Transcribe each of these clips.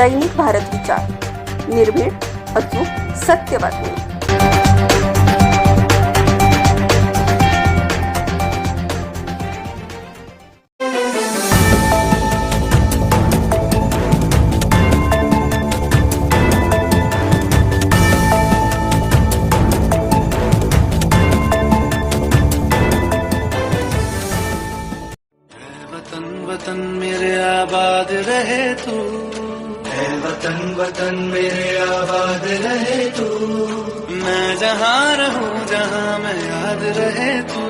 दैनिक भारत विचार निर्भीड अचूक सत्य बातमी. वतन मेरे आबाद रहे तू। वतन मेरे आबाद रहे तू। मैं जहाँ रहूँ जहाँ मैं याद रहे तू।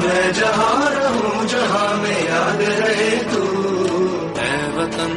मैं जहाँ रहूँ जहाँ मैं याद रहे तू। है वतन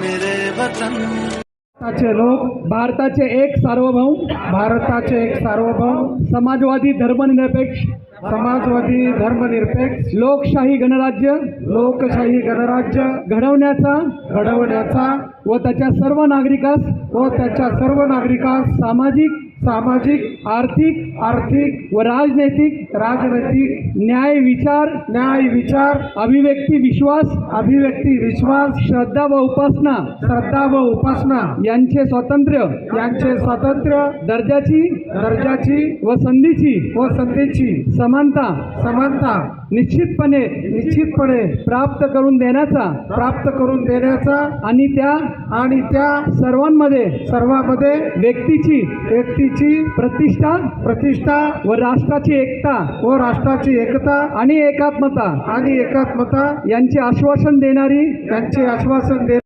मेरे वतन। भारताचे लोक भारताचे एक सार्वभौम भारताचे एक सार्वभौम. समाजवादी धर्मनिरपेक्ष समाजवादी धर्मनिरपेक्ष. लोकशाही गणराज्य लोकशाही गणराज्य. घडवण्याचा घडवण्याचा. व त्याच्या सर्व नागरिकास व त्याच्या सर्व नागरिकास सामाजिक सामाजिक आर्थिक आर्थिक व राजनैतिक राजनैतिक न्याय विचार न्याय विचार अभिव्यक्ती विश्वास अभिव्यक्ती विश्वास श्रद्धा व उपासना श्रद्धा व उपासना यांचे स्वातंत्र्य यांचे स्वातंत्र्य दर्जाची दर्जाची व संधीची व संधीची समानता समानता निश्चितपणे निश्चितपणे प्राप्त करून देण्याचा प्राप्त करून देण्याचा आणि त्या आणि त्या सर्वांमध्ये सर्वांमध्ये व्यक्तीची व्यक्तीची प्रतिष्ठा प्रतिष्ठा व राष्ट्राची एकता व राष्ट्राची एकता आणि एकात्मता आणि एकात्मता यांचे आश्वासन देणारी यांचे आश्वासन दे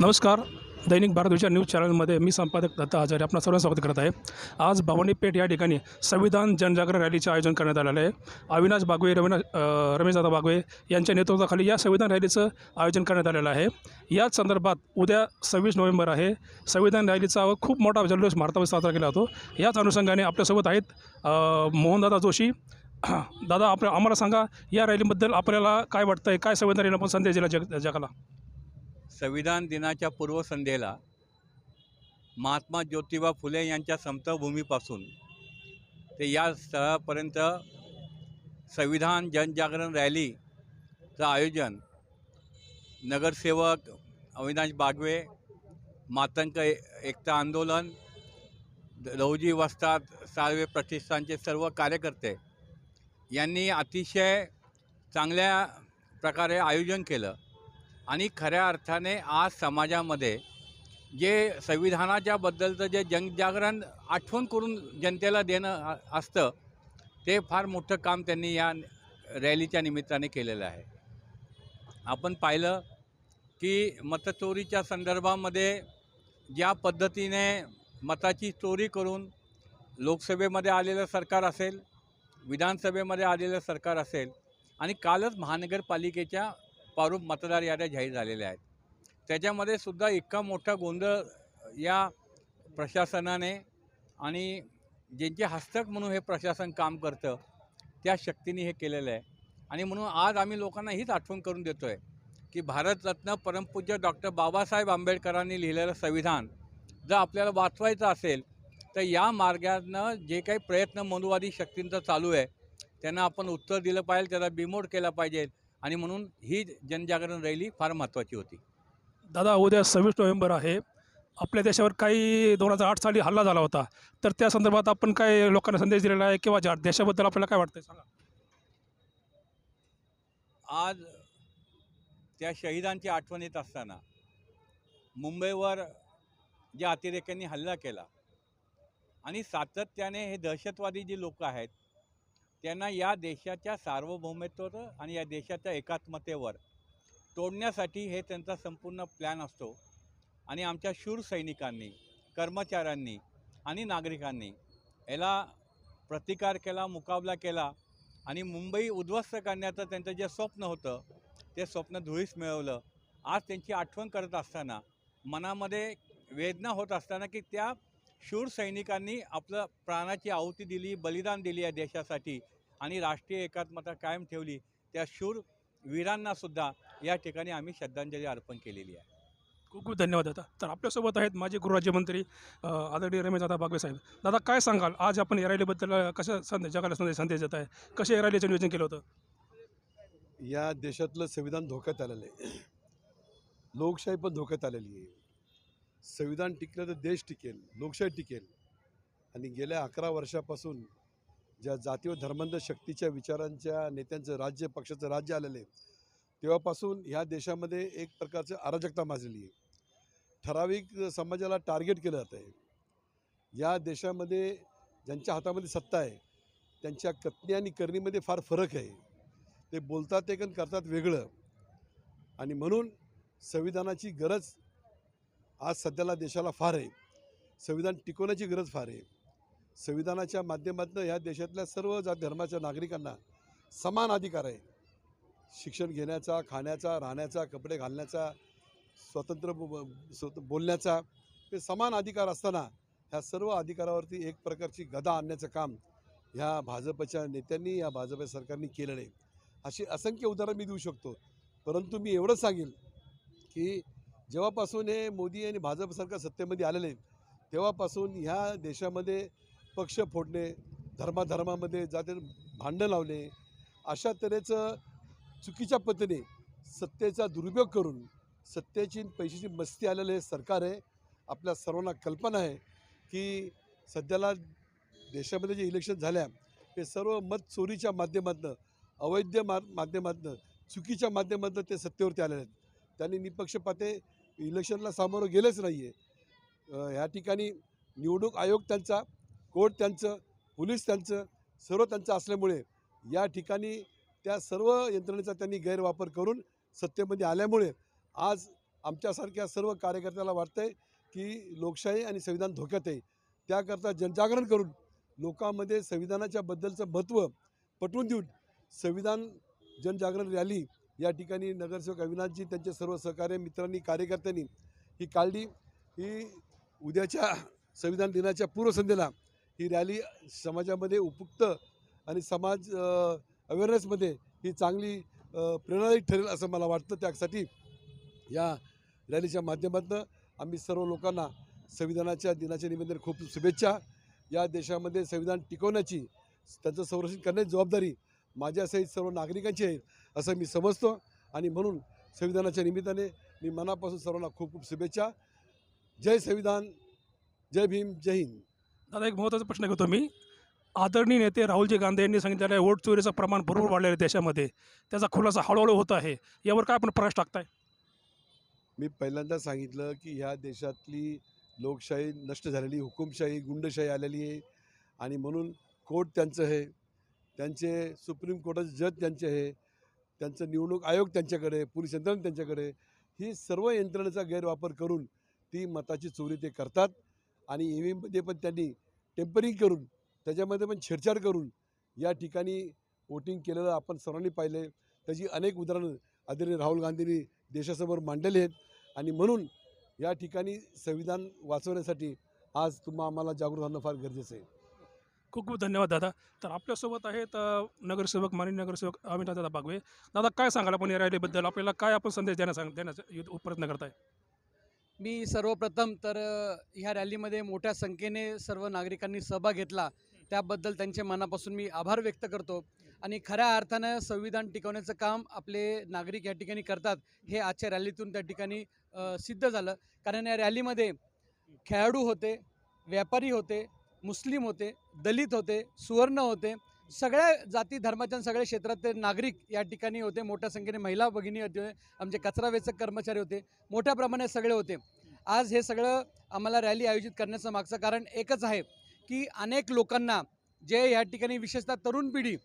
नमस्कार. दैनिक भारत विचार न्यूज चॅनलमध्ये मी संपादक दत्ता आचार्य आपणा सर्व स्वागत करत आहे. आज भवानीपेठ या ठिकाणी संविधान जनजागरण रॅलीचे आयोजन करण्यात आलेलं आहे. अविनाश बागवे रविना रमेशदादा बागवे यांच्या नेतृत्वाखाली या संविधान रॅलीचं आयोजन करण्यात आलेलं आहे. याच संदर्भात उद्या सव्वीस नोव्हेंबर आहे. संविधान रॅलीचा खूप मोठा जल्लोष भारतामध्ये साजरा केला जातो. याच अनुषंगाने आपल्यासोबत आहेत मोहनदादा जोशी. दादा आपल्या आम्हाला सांगा या रॅलीबद्दल आपल्याला काय वाटतं आहे काय संविधान आपण संदेश दिला जग जगाला? संविधान दिनाच्या पूर्वसंध्येला महात्मा ज्योतिबा फुले यांच्या समतभूमीपासून ते या स्थळापर्यंत संविधान जनजागरण रॅलीचं आयोजन नगरसेवक अविनाश बागवे मातंक एकता आंदोलन द- लहुजी वस्ताद साळवे प्रतिष्ठानचे सर्व कार्यकर्ते यांनी अतिशय चांगल्या प्रकारे आयोजन केलं. आणि खऱ्या अर्थाने आज समाजामध्ये जे संविधानाच्या बद्दलचं जे जनजागरण आठवण करून जनतेला देणं असतं ते फार मोठं काम त्यांनी या रॅलीच्या निमित्ताने केलेलं आहे. आपण पाहिलं की मतचोरीच्या संदर्भामध्ये ज्या पद्धतीने मताची चोरी करून लोकसभेमध्ये आलेलं सरकार असेल विधानसभेमध्ये आलेलं सरकार असेल आणि कालच महानगरपालिकेच्या पारूप मतदार याद्या जाहीर झालेल्या आहेत. त्याच्यामध्ये सुद्धा इतका मोठा गोंधळ या प्रशासनाने आणि ज्यांचे हस्तक म्हणून हे प्रशासन काम करतं त्या शक्तीने हे केलेलं आहे. आणि म्हणून आज आम्ही लोकांना हीच आठवण करून देतो आहे की भारतरत्न परमपूज्य डॉक्टर बाबासाहेब आंबेडकरांनी लिहिलेलं संविधान जर आपल्याला वाचवायचं असेल तर या मार्गानं जे काही प्रयत्न मनुवादी शक्तींचा चालू आहे त्यांना आपण उत्तर दिलं पाहिजे त्याला बिमोड केला पाहिजे आणि म्हणून ही जनजागरण रॅली फार महत्त्वाची होती. दादा उद्या सव्वीस नोव्हेंबर आहे. आपल्या देशावर काही दोन हजार आठ साली हल्ला झाला होता. तर त्या संदर्भात आपण काय लोकांना संदेश दिलेला आहे किंवा ज्या देशाबद्दल आपल्याला काय वाटतं सांगा. आज त्या शहीदांची आठवण येत असताना मुंबईवर ज्या अतिरेक्यांनी हल्ला केला आणि सातत्याने हे दहशतवादी जी लोक आहेत त्यांना या देशाच्या सार्वभौमत्व आणि या देशाच्या एकात्मतेवर तोडण्यासाठी हे त्यांचा संपूर्ण प्लॅन असतो. आणि आमच्या शूर सैनिकांनी कर्मचाऱ्यांनी आणि नागरिकांनी याला प्रतिकार केला मुकाबला केला आणि मुंबई उद्ध्वस्त करण्याचं त्यांचं जे स्वप्न होतं ते स्वप्न धुळीस मिळवलं. आज त्यांची आठवण करत असताना मनामध्ये वेदना होत असताना की त्या शूर सैनिकांनी आपलं प्राणाची आहुती दिली बलिदान दिली या देशासाठी. आणि राष्ट्रीय एकात्मता कायम ठेवली त्या शूर वीरांनासुद्धा या ठिकाणी आम्ही श्रद्धांजली अर्पण केलेली आहे. खूप खूप धन्यवाद दादा. तर आपल्यासोबत आहेत माजी गृहराज्यमंत्री आदरणीय रमेश दादा बागवे साहेब. दादा काय सांगाल? आज आपण या रॅलीबद्दल अ, कसं संदेश जगाला संदेश संदेश देत आहे? कसे या रॅलीचं नियोजन केलं होतं? या देशातलं संविधान धोक्यात आलेलं आहे. लोकशाही पण धोक्यात आलेली आहे. संविधान टिकलं तर देश टिकेल लोकशाही टिकेल. आणि गेल्या अकरा वर्षापासून ज्या जाती व धर्मांध शक्तीच्या विचारांच्या नेत्यांचं राज्य पक्षाचं राज्य आलेलं आहे तेव्हापासून ह्या देशामध्ये एक प्रकारचं अराजकता माजलेली आहे. ठराविक समाजाला टार्गेट केलं जातं आहे. या देशामध्ये ज्यांच्या हातामध्ये सत्ता आहे त्यांच्या कथनी आणि करणीमध्ये फार फरक आहे. ते बोलतात एक आणि करतात वेगळं. आणि म्हणून संविधानाची गरज आज सध्याला देशाला फार आहे. संविधान टिकवण्याची गरज फार आहे. संविधानाच्या माध्यमातून ह्या देशातल्या सर्व जात धर्माच्या नागरिकांना समान अधिकार आहे. शिक्षण घेण्याचा खाण्याचा राहण्याचा कपडे घालण्याचा स्वतंत्र स्वत बोलण्याचा हे समान अधिकार असताना ह्या सर्व अधिकारावरती एक प्रकारची गदा आणण्याचं काम ह्या भाजपच्या नेत्यांनी या भाजप सरकारने केलं नाही अशी असंख्य उदाहरणं मी देऊ शकतो. परंतु मी एवढंच सांगेल की जेव्हापासून हे मोदी आणि भाजप सरकार सत्तेमध्ये आलेले आहेत, तेव्हापासून ह्या देशामध्ये पक्ष फोडणे धर्माधर्मामध्ये जाते भांडणं लावणे अशा तऱ्हेचं चुकीच्या पद्धतीने सत्तेचा दुरुपयोग करून सत्तेची पैशाची मस्ती आलेलं हे सरकार आहे. आपल्या सर्वांना कल्पना आहे की सध्याला देशामध्ये जे इलेक्शन झाल्या हे सर्व मत चोरीच्या माध्यमातून अवैध मा माध्यमातून चुकीच्या माध्यमातून ते सत्तेवरती आलेले आहेत. त्यांनी निपक्षपाते इलेक्शनला सामोरं गेलेच नाही आहे ह्या ठिकाणी निवडणूक आयोग त्यांचा कोर्ट त्यांचं पोलीस त्यांचं सर्व त्यांचं असल्यामुळे या ठिकाणी त्या सर्व यंत्रणेचा त्यांनी गैरवापर करून सत्तेमध्ये आल्यामुळे आज आमच्यासारख्या सर्व कार्यकर्त्याला वाटतंय की लोकशाही आणि संविधान धोक्यात आहे. त्याकरता जनजागरण करून लोकांमध्ये संविधानाच्या बद्दलचं महत्त्व पटवून देऊन संविधान जनजागरण रॅली या ठिकाणी नगरसेवक अविनाशजी त्यांचे सर्व सहकार्य मित्रांनी कार्यकर्त्यांनी ही काढली. ही उद्याच्या संविधान दिनाच्या पूर्वसंध्येला ही रॅली समाजामध्ये उपयुक्त आणि समाज अवेअरनेसमध्ये ही चांगली प्रेरणादायी ठरेल असं मला वाटतं. त्यासाठी या रॅलीच्या माध्यमातून आम्ही सर्व लोकांना संविधानाच्या दिनाच्या निमित्ताने खूप शुभेच्छा. या देशामध्ये संविधान टिकवण्याची त्यांचं संरक्षण करण्याची जबाबदारी माझ्यासहित सर्व नागरिकांची आहे असं मी समजतो. आणि म्हणून संविधानाच्या निमित्ताने मी मनापासून सर्वांना खूप खूप शुभेच्छा. जय संविधान जय भीम जय हिंद. दादा एक महत्त्वाचा प्रश्न घेतो मी. आदरणीय नेते राहुलजी गांधी यांनी सांगितलेलं आहे वोट चोरीचं प्रमाण भरपूर वाढलेलं आहे देशामध्ये. त्याचा खुलासा हळूहळू होत आहे. यावर काय आपण प्रकाश टाकताय? मी पहिल्यांदा सांगितलं की ह्या देशातली लोकशाही नष्ट झालेली हुकुमशाही गुंडशाही आलेली आहे. आणि म्हणून कोर्ट त्यांचं आहे. त्यांचे सुप्रीम कोर्टाचे जज त्यांचे आहे. त्यांचं निवडणूक आयोग त्यांच्याकडे पोलीस यंत्रणा त्यांच्याकडे ही सर्व यंत्रणेचा गैरवापर करून ती मताची चोरी ते करतात. आणि ई व्ही एममध्ये पण त्यांनी टेम्परिंग करून त्याच्यामध्ये पण छेडछाड करून या ठिकाणी वोटिंग केलेलं आपण सर्वांनी पाहिले त्याची अनेक उदाहरणं आदरणीय राहुल गांधींनी देशासमोर मांडलेली आहेत. आणि म्हणून या ठिकाणी संविधान वाचवण्यासाठी आज तुम्हा आम्हाला जागृत होणं फार गरजेचं आहे. खूप खूप धन्यवाद दादा. तर आपल्यासोबत आहेत नगरसेवक माननीय नगरसेवक अविनाश दादा बागवे. दादा काय सांगाल आपण या रॅलीबद्दल? आपल्याला काय आपण संदेश देण्या सांग देण्याचा युद्ध- प्रयत्न करताय? मी सर्वप्रथम तर ह्या रॅलीमध्ये मोठ्या संख्येने सर्व नागरिकांनी सहभाग घेतला. त्याबद्दल त्यांचे मनापासून मी आभार व्यक्त करतो. आणि खऱ्या अर्थानं संविधान टिकवण्याचं काम आपले नागरिक या ठिकाणी करतात हे आजच्या रॅलीतून त्या ठिकाणी सिद्ध झालं. कारण या रॅलीमध्ये खेळाडू होते व्यापारी होते मुस्लिम होते दलित होते सुवर्ण होते सगळ्या जाती धर्माच्या सगळ्या क्षेत्रातले नागरिक या ठिकाणी होते. मोठ्या संख्येने महिला भगिनी होते. आमचे कचरा वेचक कर्मचारी होते. मोठ्या प्रमाणात सगळे होते. आज हे सगळं आम्हाला रॅली आयोजित करण्याचं मागचं कारण एकच आहे की अनेक लोकांना जे या ठिकाणी विशेषतः तरुण पिढी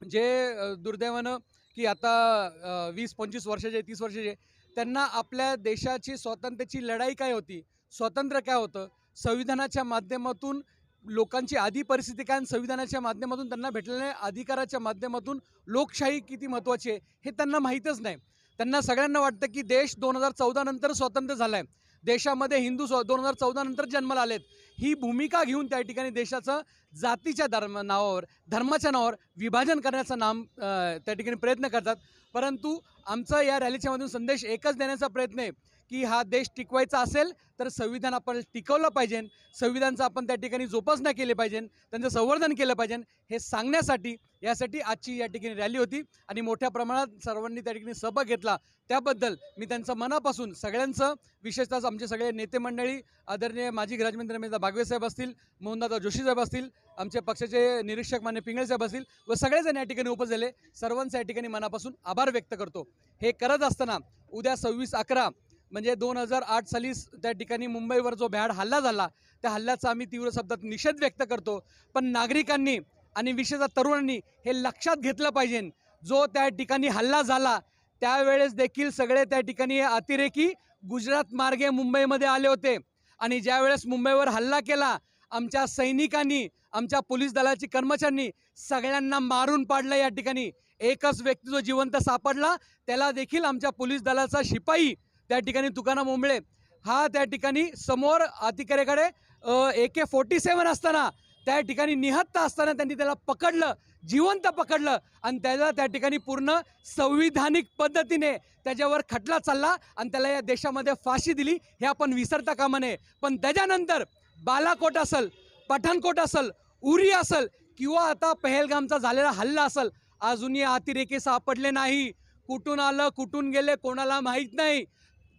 जे दुर्दैवानं की आता वीस पंचवीस वर्षाचे तीस वर्षाचे त्यांना आपल्या देशाची स्वातंत्र्याची लढाई काय होती? स्वातंत्र्य काय होतं? संविधानाच्या माध्यमातून लोकांची आधी परिस्थिती काय आणि संविधानाच्या माध्यमातून त्यांना भेटलेल्या अधिकाराच्या माध्यमातून लोकशाही किती महत्त्वाची आहे हे त्यांना माहीतच नाही. त्यांना सगळ्यांना वाटतं की देश दोन हजार चौदा नंतर स्वतंत्र झाला आहे देशामध्ये हिंदू स्व दोन हजार चौदा नंतर जन्माला आलेत. ही भूमिका घेऊन त्या ठिकाणी देशाचं जातीच्या धर्म नावावर धर्माच्या नावावर विभाजन करण्याचा नाम त्या ठिकाणी प्रयत्न करतात. परंतु आमचा या रॅलीच्या मधून संदेश एकच देण्याचा प्रयत्न आहे. की हा देश टिकवायचा असेल तर संविधान आपण टिकवलं पाहिजे. संविधानचं आपण त्या ठिकाणी जोपासना केली पाहिजे त्यांचं संवर्धन केलं पाहिजे. हे सांगण्यासाठी यासाठी आजची या ठिकाणी रॅली होती आणि मोठ्या प्रमाणात सर्वांनी त्या ठिकाणी सहभाग घेतला. त्याबद्दल मी त्यांचं मनापासून सगळ्यांचं विशेषतः आमचे सगळे नेते मंडळी आदरणीय माजी गृहमंत्री मेदा भागवे साहेब असतील मोहनदादा जोशी साहेब असतील आमचे पक्षाचे निरीक्षक मान्य पिंगळे साहेब असतील व सगळेजण या ठिकाणी उपस्थित झाले. सर्वांचं या ठिकाणी मनापासून आभार व्यक्त करतो. हे करत असताना उद्या सव्वीस अकरा म्हणजे दोन हजार आठ साली त्या ठिकाणी मुंबईवर जो भ्याड हल्ला झाला त्या हल्ल्याचा आम्ही तीव्र शब्दात निषेध व्यक्त करतो. पण नागरिकांनी आणि विशेषतः तरुणांनी हे लक्षात घेतलं पाहिजे. जो त्या ठिकाणी हल्ला झाला त्यावेळेस देखील सगळे त्या ठिकाणी अतिरेकी गुजरात मार्गे मुंबईमध्ये आले होते. आणि ज्यावेळेस मुंबईवर हल्ला केला आमच्या सैनिकांनी आमच्या पोलीस दलाची कर्मचाऱ्यांनी सगळ्यांना मारून पाडलं या ठिकाणी. एकच व्यक्ती जो जिवंत सापडला त्याला देखील आमच्या पोलीस दलाचा शिपाई त्या ठिकाणी तुकाराम मुंबळे. हा त्या ठिकाणी समोर अतिकरेकडे ए के फोर्टी सेवन असताना त्या ठिकाणी निहत्त असताना त्यांनी त्याला पकडलं जिवंत पकडलं आणि त्याला त्या ठिकाणी पूर्ण संविधानिक पद्धतीने त्याच्यावर खटला चालला आणि त्याला या देशामध्ये फाशी दिली. हे आपण विसरता कामा नये. पण त्याच्यानंतर बालाकोट असल पठाणकोट असल उरी असल किंवा आता पहलगामचा झालेला हल्ला असल अजूनही अतिरेकी सापडले नाही. कुठून आलं कुठून गेले कोणाला माहीत नाही.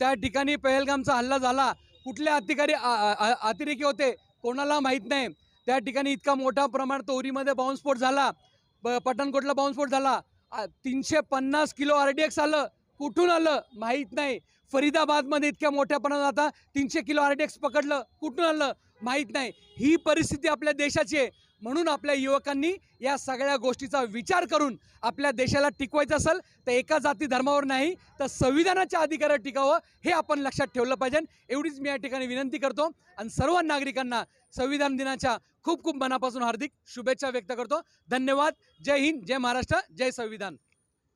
त्या ठिकाणी पहलगामचा हल्ला झाला. कुठले अधिकारी आ- अतिरेकी होते कोणाला माहीत नाही. त्या ठिकाणी इतका मोठा प्रमाणात तोरीमध्ये बॉम्बस्फोट झाला. प पठाणकोटला बॉम्बस्फोट झाला. तीनशे पन्नास किलो आर डी एक्स आलं. कुठून आलं? माहीत नाही. फरीदाबादमध्ये इतक्या मोठ्या प्रमाणात आता तीनशे किलो आर डी एक्स पकडलं. कुठून आलं? माहीत नाही. ही परिस्थिती आपल्या देशाची आहे. म्हणून आपल्या युवकांनी या सगळ्या गोष्टीचा विचार करून आपल्या देशाला टिकवायचं असेल तर एका जाती धर्मावर नाही तर संविधानाच्या अधिकारावर टिकावं हे आपण लक्षात ठेवलं पाहिजे. एवढीच मी या ठिकाणी विनंती करतो आणि सर्व नागरिकांना संविधान दिनाच्या खूप खूप मनापासून हार्दिक शुभेच्छा व्यक्त करतो. धन्यवाद. जय हिंद जय महाराष्ट्र जय संविधान.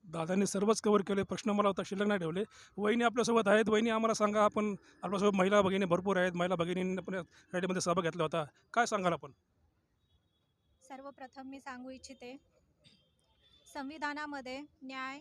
दादांनी सर्वच कव्हर केले प्रश्न मला होता शिल्लक नाही ठेवले. वहिनी आपल्यासोबत आहेत. वहिनी आम्हाला सांगा आपण आपल्यासोबत महिला भगिनी भरपूर आहेत. महिला भगिनींनी आपण रॅलीमध्ये सहभाग घेतला होता. काय सांगाल आपण? सर्वप्रथम मी सांगू इच्छिते संविधानामध्ये न्याय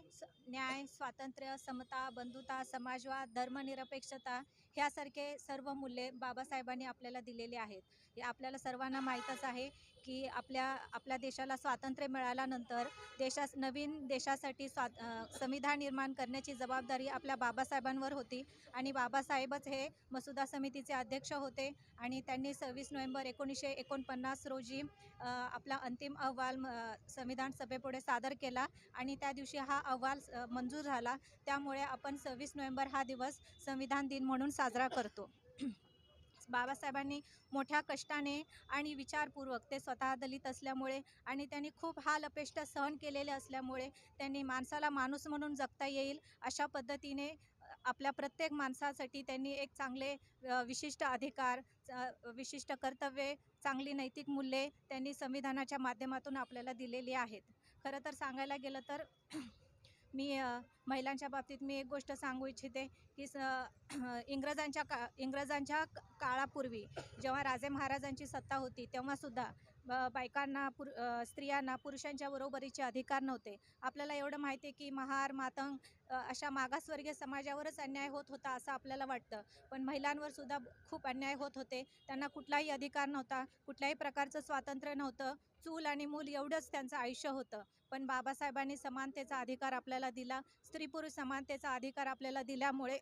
न्याय स्वातंत्र्य समता बंधुता समाजवाद धर्मनिरपेक्षता ह्यासारखे सर्व मूल्ये बाबासाहेबांनी आपल्याला दिलेली आहेत. हे आपल्याला सर्वांना माहीतच आहे. की आपल्या आपल्या देशाला स्वातंत्र्य मिळाल्यानंतर देशास नवीन देशासाठी स्वा संविधान निर्माण करण्याची जबाबदारी आपल्या बाबासाहेबांवर होती. आणि बाबासाहेबच हे मसुदा समितीचे अध्यक्ष होते आणि त्यांनी सव्वीस नोव्हेंबर एकोणीसशे एकोणपन्नास रोजी आपला अंतिम अहवाल म, संविधान सभेपुढे सादर केला आणि त्या दिवशी हा अहवाल मंजूर झाला. त्यामुळे आपण सव्वीस नोव्हेंबर हा दिवस संविधान दिन म्हणून साजरा करतो. बाबासाहेबांनी मोठ्या कष्टाने आणि विचारपूर्वक ते स्वतः दलित असल्यामुळे आणि त्यांनी खूप हाल अपेष्ट सहन केलेले असल्यामुळे त्यांनी माणसाला माणूस म्हणून जगता येईल अशा पद्धतीने आपल्या प्रत्येक माणसासाठी त्यांनी एक चांगले विशिष्ट अधिकार विशिष्ट कर्तव्ये चांगली नैतिक मूल्ये त्यांनी संविधानाच्या माध्यमातून आपल्याला दिलेली आहेत. खरं तर सांगायला गेलं तर मी महिलांच्या बाबतीत मी एक गोष्ट सांगू इच्छिते की स इंग्रजांच्या का इंग्रजांच्या काळापूर्वी जेव्हा राजे महाराजांची सत्ता होती तेव्हासुद्धा ब- बायकांना पुर स्त्रियांना पुरुषांच्या बरोबरीचे अधिकार नव्हते. आपल्याला एवढं माहिती आहे की महार मातंग अशा मागासवर्गीय समाजावरच अन्याय होत होता असं आपल्याला वाटतं. पण महिलांवर सुद्धा खूप अन्याय होत होते. त्यांना कुठलाही अधिकार नव्हता कुठल्याही प्रकारचं स्वातंत्र्य नव्हतं. चूल आणि मूल एवढंच त्यांचं आयुष्य होतं. पण बाबासाहेबांनी समानतेचा अधिकार आपल्याला दिला. स्त्री पुरुष समानतेचा अधिकार आपल्याला दिल्यामुळे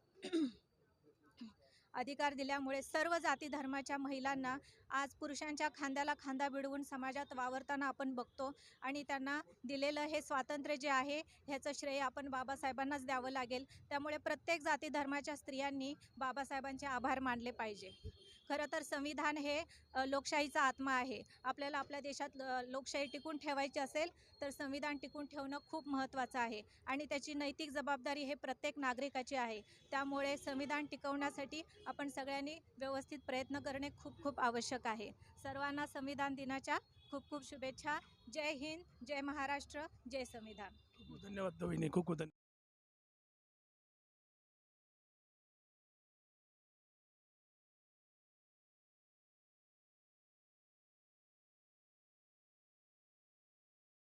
अधिकार दिल्यामुळे सर्व जाती धर्माच्या महिलांना आज पुरुषांच्या खांद्याला खांदा भिडवून समाजात वावरताना आपण बघतो आणि त्यांना दिलेलं हे स्वातंत्र्य जे आहे ह्याचं श्रेय आपण बाबासाहेबांनाच द्यावं लागेल. त्यामुळे प्रत्येक जाती धर्माच्या स्त्रियांनी बाबासाहेबांचे आभार मानले पाहिजे. खरं तर संविधान हे लोकशाहीचा आत्मा आहे. आपल्याला आपल्या देशात लोकशाही टिकून ठेवायची असेल तर संविधान टिकून ठेवणं खूप महत्त्वाचं आहे. आणि त्याची नैतिक जबाबदारी हे प्रत्येक नागरिकाची आहे. त्यामुळे संविधान टिकवण्यासाठी आपण सगळ्यांनी व्यवस्थित प्रयत्न करणे खूप खूप आवश्यक आहे. सर्वांना संविधान दिनाच्या खूप खूप शुभेच्छा. जय हिंद जय महाराष्ट्र जय संविधान. धन्यवाद खूप खूप धन्यवाद.